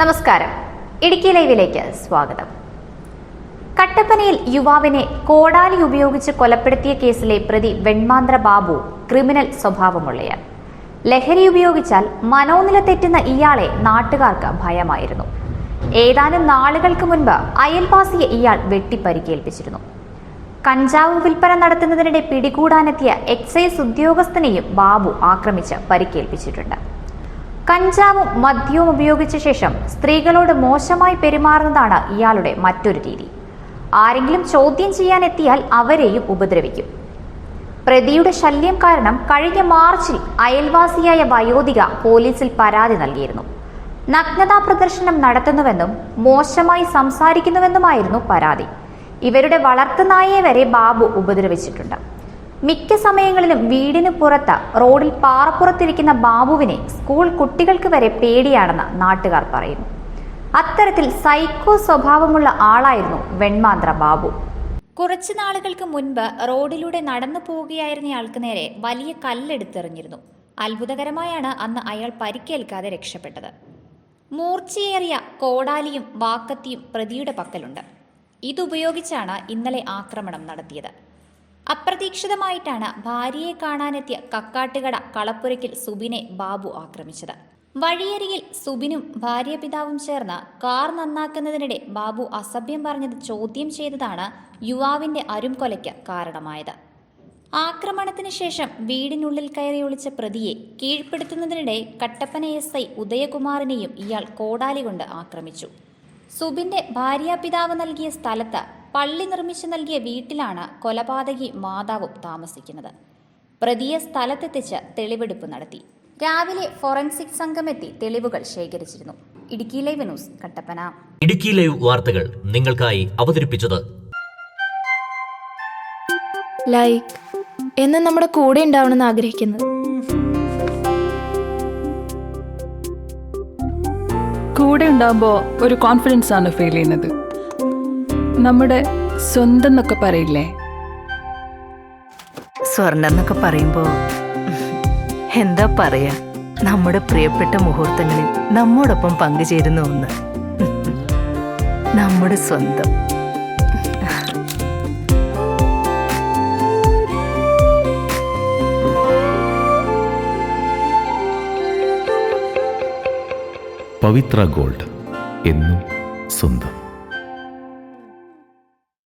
നമസ്കാരം. ഇടുക്കി ലൈവിലേക്ക് സ്വാഗതം. കട്ടപ്പനയിൽ യുവാവിനെ കോടാലി ഉപയോഗിച്ച് കൊലപ്പെടുത്തിയ കേസിലെ പ്രതി വെൺമാന്ത്ര ബാബു ക്രിമിനൽ സ്വഭാവമുള്ളയാൾ. ലഹരി ഉപയോഗിച്ചാൽ മനോനില തെറ്റുന്ന ഇയാളെ നാട്ടുകാർക്ക് ഭയമായിരുന്നു. ഏതാനും നാളുകൾക്ക് മുൻപ് അയൽവാസിയെ ഇയാൾ വെട്ടിപ്പരിക്കേൽപ്പിച്ചിരുന്നു. കഞ്ചാവ് വിൽപ്പന നടത്തുന്നതിനിടെ പിടികൂടാനെത്തിയ എക്സൈസ് ഉദ്യോഗസ്ഥനെയും ബാബു ആക്രമിച്ച് പരിക്കേൽപ്പിച്ചിട്ടുണ്ട്. കഞ്ചാവും മദ്യവും ഉപയോഗിച്ച ശേഷം സ്ത്രീകളോട് മോശമായി പെരുമാറുന്നതാണ് ഇയാളുടെ മറ്റൊരു രീതി. ആരെങ്കിലും ചോദ്യം ചെയ്യാൻ എത്തിയാൽ അവരെയും ഉപദ്രവിക്കും. പ്രതിയുടെ ശല്യം കാരണം കഴിഞ്ഞ മാർച്ചിൽ അയൽവാസിയായ വയോധിക പോലീസിൽ പരാതി നൽകിയിരുന്നു. നഗ്നതാ പ്രദർശനം നടത്തുന്നുവെന്നും മോശമായി സംസാരിക്കുന്നുവെന്നുമായിരുന്നു പരാതി. ഇവരുടെ വളർത്തുനായയെ വരെ ബാബു ഉപദ്രവിച്ചിട്ടുണ്ട്. മിക്ക സമയങ്ങളിലും വീടിന് പുറത്ത് റോഡിൽ പാറപ്പുറത്തിരിക്കുന്ന ബാബുവിനെ സ്കൂൾ കുട്ടികൾക്ക് വരെ പേടിയാണെന്ന് നാട്ടുകാർ പറയുന്നു. അത്തരത്തിൽ സൈക്കോ സ്വഭാവമുള്ള ആളായിരുന്നു വെൺമാന്ത്ര ബാബു. കുറച്ചു നാളുകൾക്ക് മുൻപ് റോഡിലൂടെ നടന്നു പോവുകയായിരുന്നയാൾക്ക് നേരെ വലിയ കല്ലെടുത്തെറിഞ്ഞിരുന്നു. അത്ഭുതകരമായാണ് അന്ന് അയാൾ പരിക്കേൽക്കാതെ രക്ഷപ്പെട്ടത്. മൂർച്ചയേറിയ കോടാലിയും വാക്കത്തിയും പ്രതിയുടെ പക്കലുണ്ട്. ഇതുപയോഗിച്ചാണ് ഇന്നലെ ആക്രമണം നടത്തിയത്. അപ്രതീക്ഷിതമായിട്ടാണ് ഭാര്യയെ കാണാനെത്തിയ കക്കാട്ടുകട കളപ്പുരയ്ക്കിൽ സുബിനെ ബാബു ആക്രമിച്ചത്. വഴിയരികിൽ സുബിനും ഭാര്യ പിതാവും ചേർന്ന് കാർ നന്നാക്കുന്നതിനിടെ ബാബു അസഭ്യം പറഞ്ഞത് ചോദ്യം ചെയ്തതാണ് യുവാവിന്റെ അരുംകൊലയ്ക്ക് കാരണമായത്. ആക്രമണത്തിന് ശേഷം വീടിനുള്ളിൽ കയറി ഒളിച്ച പ്രതിയെ കീഴ്പ്പെടുത്തുന്നതിനിടെ കട്ടപ്പന എസ് ഐ ഉദയകുമാറിനെയും ഇയാൾ കോടാലി കൊണ്ട് ആക്രമിച്ചു. സുബിന്റെ ഭാര്യാപിതാവ് നൽകിയ സ്ഥലത്ത് പള്ളി നിർമ്മിച്ചു നൽകിയ വീട്ടിലാണ് കൊലപാതകി മാതാവും താമസിക്കുന്നത്. പ്രതിയെ സ്ഥലത്തെത്തിച്ച് തെളിവെടുപ്പ് നടത്തി. രാവിലെ ഫോറൻസിക് സംഘമെത്തി തെളിവുകൾ ശേഖരിച്ചിരുന്നു. Idukki live news Kattappana. Idukki live വാർത്തകൾ നിങ്ങൾക്കായി അവതരിപ്പിച്ചത് ലൈക്ക് എന്ന് നമ്മുടെ കൂടെ ഉണ്ടാവണമെന്ന് ആഗ്രഹിക്കുന്നത്. കൂടെ ഉണ്ടാകുമ്പോൾ ഒരു കോൺഫിഡൻസ് ആണ് ഫീൽ ചെയ്യുന്നത്. നമ്മുടെ സ്വന്തം എന്നൊക്കെ പറയില്ലേ? സ്വർണം എന്നൊക്കെ പറയുമ്പോ എന്താ പറയാ? നമ്മുടെ പ്രിയപ്പെട്ട മുഹൂർത്തങ്ങളിൽ നമ്മോടൊപ്പം പങ്കുചേരുന്ന ഒന്ന്. നമ്മുടെ സ്വന്തം. പവിത്ര ഗോൾഡ് എന്നും സ്വന്തം.